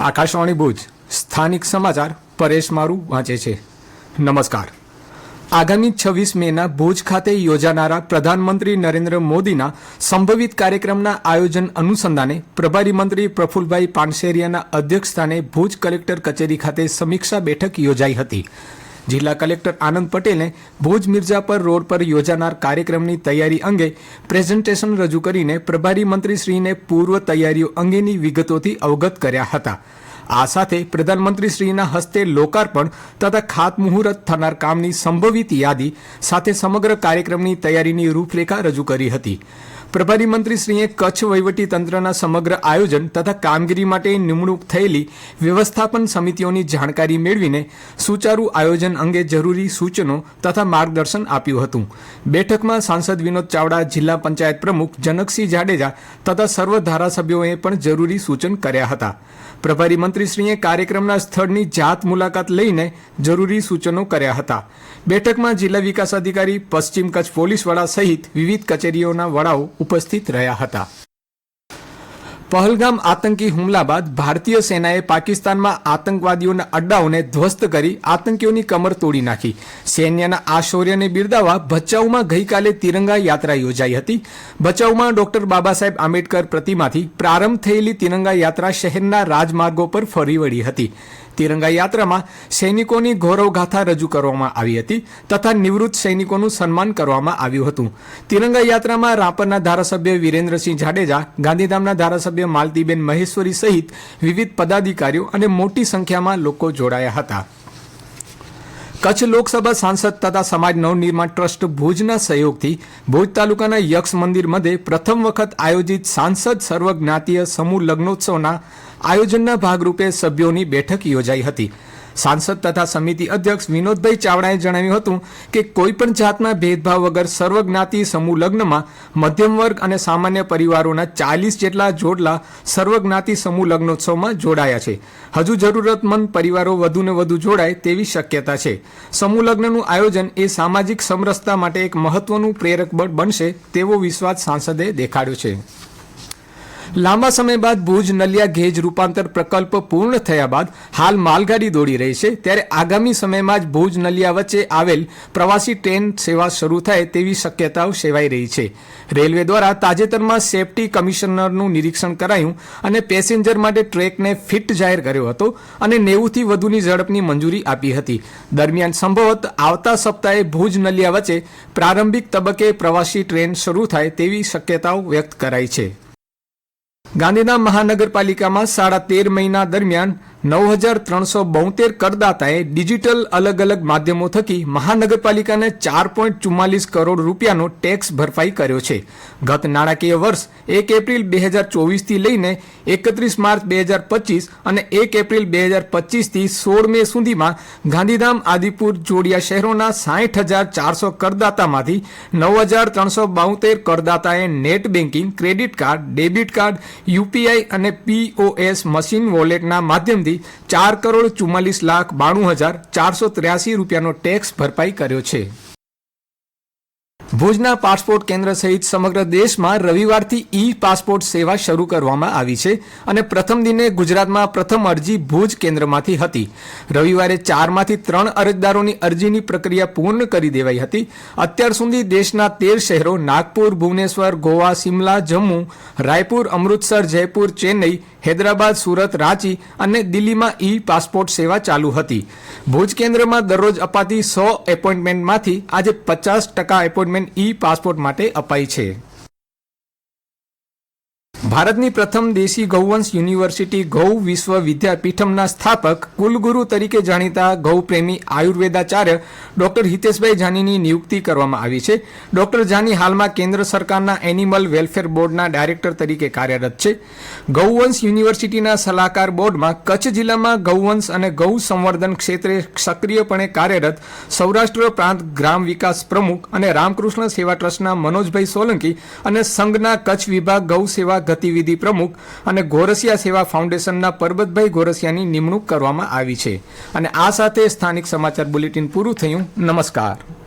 આકાશવાણી ભુજ, સ્થાનિક સમાચાર પરેશ મારું વાંચે છે. નમસ્કાર. આગામી છવ્વીસ મેના ભુજ ખાતે યોજાનારા પ્રધાનમંત્રી નરેન્દ્ર મોદીના સંભવિત કાર્યક્રમના આયોજન અનુસંધાને પ્રભારી મંત્રી પ્રફુલભાઈ પાનસેરિયાના અધ્યક્ષસ્થાને ભુજ કલેક્ટર કચેરી ખાતે સમીક્ષા બેઠક યોજાઈ હતી. જિલ્લા કલેક્ટર આનંદ પટેલે ભુજ મિર્જાપર રોડ પર યોજાનાર કાર્યક્રમની તૈયારી અંગે પ્રેઝન્ટેશન રજૂ કરીને પ્રભારી મંત્રીશ્રીને પૂર્વ તૈયારીઓ અંગેની વિગતોથી અવગત કર્યા હતા. આ સાથે પ્રધાનમંત્રીશ્રીના હસ્તે લોકાર્પણ તથા ખાતમુહૂર્ત થનાર કામની સંભવિત યાદી સાથે સમગ્ર કાર્યક્રમની તૈયારીની રૂપરેખા રજૂ કરી હતી. પ્રભારી મંત્રીશ્રીએ કચ્છ વહીવટી તંત્રના સમગ્ર આયોજન તથા કામગીરી માટે નિમણૂક થયેલી વ્યવસ્થાપન સમિતિઓની જાણકારી મેળવીને સુચારુ આયોજન અંગે જરૂરી સૂચનો તથા માર્ગદર્શન આપ્યું હતું. બેઠકમાં સાંસદ વિનોદ ચાવડા, જિલ્લા પંચાયત પ્રમુખ જનકસિંહ જાડેજા તથા સર્વ ધારાસભ્યોએ પણ જરૂરી સૂચન કર્યા હતા. પ્રભારી મંત્રીશ્રીએ કાર્યક્રમના સ્થળની જાત મુલાકાત લઈને જરૂરી સૂચનો કર્યા હતા. બેઠકમાં જિલ્લા વિકાસ અધિકારી, પશ્ચિમ કચ્છ પોલીસ વડા સહિત વિવિધ કચેરીઓના વડાઓ ઉપસ્થિત રહ્યા હતા. પહલગામ આતંકી હુમલા બાદ ભારતીય સેનાએ પાકિસ્તાનમાં આતંકવાદીઓના અડ્ડાઓને ધ્વસ્ત કરી આતંકીઓની કમર તોડી નાખી. સૈન્યના આ શૌર્યને બિરદાવવા ભચાઉમાં ગઈકાલે તિરંગા યાત્રા યોજાઈ હતી. ભચાઉમાં ડોક્ટર બાબા સાહેબ આંબેડકર પ્રતિમાથી પ્રારંભ થયેલી તિરંગા યાત્રા શહેરના રાજમાર્ગો પર ફરી વળી હતી. તિરંગા યાત્રામાં સૈનિકોની ગૌરવગાથા રજૂ કરવામાં આવી હતી તથા નિવૃત્ત સૈનિકોનું સન્માન કરવામાં આવ્યું હતું. તિરંગા યાત્રામાં રાપરના ધારાસભ્ય વિરેન્દ્રસિંહ જાડેજા, ગાંધીધામના ધારાસભ્ય માલતીબેન મહેશ્વરી સહિત વિવિધ પદાધિકારીઓ અને મોટી સંખ્યામાં લોકો જોડાયા હતા. કચ્છ લોકસભા સાંસદ તથા સમાજ નવનિર્માણ ટ્રસ્ટ ભુજના સહયોગથી ભુજ તાલુકાના યક્ષ મંદિર મધ્યે પ્રથમ વખત આયોજિત સાંસદ સર્વજ્ઞાતીય સમૂહ લગ્નોત્સવના આયોજનના ભાગરૂપે સભ્યોની બેઠક યોજાઈ હતી. સાંસદ તથા સમિતિ અધ્યક્ષ વિનોદભાઈ ચાવડાએ જણાવ્યું હતું કે કોઈપણ જાતના ભેદભાવ વગર સર્વજ્ઞાતિ સમૂહ લગ્નમાં મધ્યમ વર્ગ અને સામાન્ય પરિવારોના ચાલીસ જેટલા જોડલા સર્વજ્ઞાતિ સમૂહ લગ્નોત્સવમાં જોડાયા છે. હજુ જરૂરતમંદ પરિવારો વધુને વધુ જોડાય તેવી શક્યતા છે. સમૂહ લગ્નનું આયોજન એ સામાજિક સમરસતા માટે એક મહત્વનું પ્રેરક બળ બનશે તેવો વિશ્વાસ સાંસદે દેખાડ્યો છે. લાંબા સમય બાદ ભુજ, નલિયા ગેજ રૂપાંતર પ્રકલ્પ પૂર્ણ થયા બાદ હાલ માલગાડી દોડી રહી છે. ત્યારે આગામી સમયમાં જ ભુજ, નલિયા વચ્ચે આવેલ પ્રવાસી ટ્રેન સેવા શરૂ થાય તેવી શક્યતાઓ સેવાઈ રહી છે. રેલવે દ્વારા તાજેતરમાં સેફટી કમિશનરનું નિરીક્ષણ કરાયું અને પેસેન્જર માટે ટ્રેકને ફિટ જાહેર કર્યો હતો અને નેવુંથી વધુની ઝડપની મંજૂરી આપી હતી. દરમિયાન સંભવત આવતા સપ્તાહે ભુજ, નલિયા વચ્ચે પ્રારંભિક તબક્કે પ્રવાસી ટ્રેન શરૂ થાય તેવી શક્યતાઓ વ્યક્ત કરાઈ છે. ગાંધીધામ મહાનગરપાલિકામાં સાડા તેર મહિના દરમિયાન નવ હજાર ત્રણસો બોતેર કરદાતાએ ડિજિટલ અલગ અલગ માધ્યમો થકી મહાનગરપાલિકાને ચાર પોઈન્ટ ચુમ્માલીસ કરોડ રૂપિયાનો ટેક્સ ભરપાઈ કર્યો છે. ગત નાણાકીય વર્ષ એક એપ્રિલ બે હજાર ચોવીસથી લઈને એકત્રીસ માર્ચ બે હજાર પચીસ અને એક એપ્રિલ બે હજાર પચીસથી સોળ મે સુધીમાં ગાંધીધામ, આદિપુર, જોડિયા શહેરોના સાઠ હજાર ચારસો કરદાતામાંથી નવ હજાર ત્રણસો બોતેર કરદાતાએ net banking credit card, debit card, UPI અને પીઓએસ મશીન વોલેટના માધ્યમથી ચાર કરોડ ચુમ્માલીસ લાખ બાણું હજાર ચારસો ત્ર્યાસી રૂપિયાનો ટેક્સ ભરપાઈ કર્યો છે. ભુજના પાસપોર્ટ કેન્દ્ર સહિત સમગ્ર દેશમાં રવિવારથી ઈ પાસપોર્ટ સેવા શરૂ કરવામાં આવી છે અને પ્રથમ દિને ગુજરાતમાં પ્રથમ અરજી ભુજ કેન્દ્રમાંથી હતી. રવિવારે ચારમાંથી ત્રણ અરજદારોની અરજીની પ્રક્રિયા પૂર્ણ કરી દેવાઈ હતી. અત્યાર સુધી દેશના તેર શહેરો નાગપુર, ભુવનેશ્વર, ગોવા સિમલા જમ્મુ, રાયપુર, અમૃતસર, જયપુર, ચેન્નઈ, હૈદરાબાદ, સુરત, રાંચી અને દિલ્હીમાં ઈ પાસપોર્ટ સેવા ચાલુ હતી. ભુજ કેન્દ્રમાં દરરોજ અપાતી સો એપોઇન્ટમેન્ટમાંથી આજે પચાસ ટકા એપોઇન્ટમેન્ટ ઈ પાસપોર્ટ માટે અપાઈ છે. ભારતની પ્રથમ દેશી ગૌવંશ યુનિવર્સિટી ગૌ વિશ્વ વિદ્યાપીઠમના સ્થાપક કુલગુરુ તરીકે જાણીતા ગૌપ્રેમી આયુર્વેદાચાર્ય ડોક્ટર હિતેશભાઈ જાનીની નિયુક્તિ કરવામાં આવી છે. ડોક્ટર જાની હાલમાં કેન્દ્ર સરકારના એનિમલ વેલફેર બોર્ડના ડાયરેક્ટર તરીકે કાર્યરત છે. ગૌવંશ યુનિવર્સિટીના સલાહકાર બોર્ડમાં કચ્છ જિલ્લામાં ગૌવંશ અને ગૌ સંવર્ધન ક્ષેત્રે સક્રિયપણે કાર્યરત સૌરાષ્ટ્ર પ્રાંત ગ્રામ વિકાસ પ્રમુખ અને રામકૃષ્ણ સેવા ટ્રસ્ટના મનોજભાઈ સોલંકી અને સંઘના કચ્છ વિભાગ ગૌ સેવા ગતિવિધિ પ્રમુખ અને ગોરસિયા સેવા ફાઉન્ડેશનના પરબતભાઈ ગોરસિયાની નિમણૂક કરવામાં આવી છે. અને આ સાથે સ્થાનિક સમાચાર બુલેટિન પૂરું થયું. નમસ્કાર.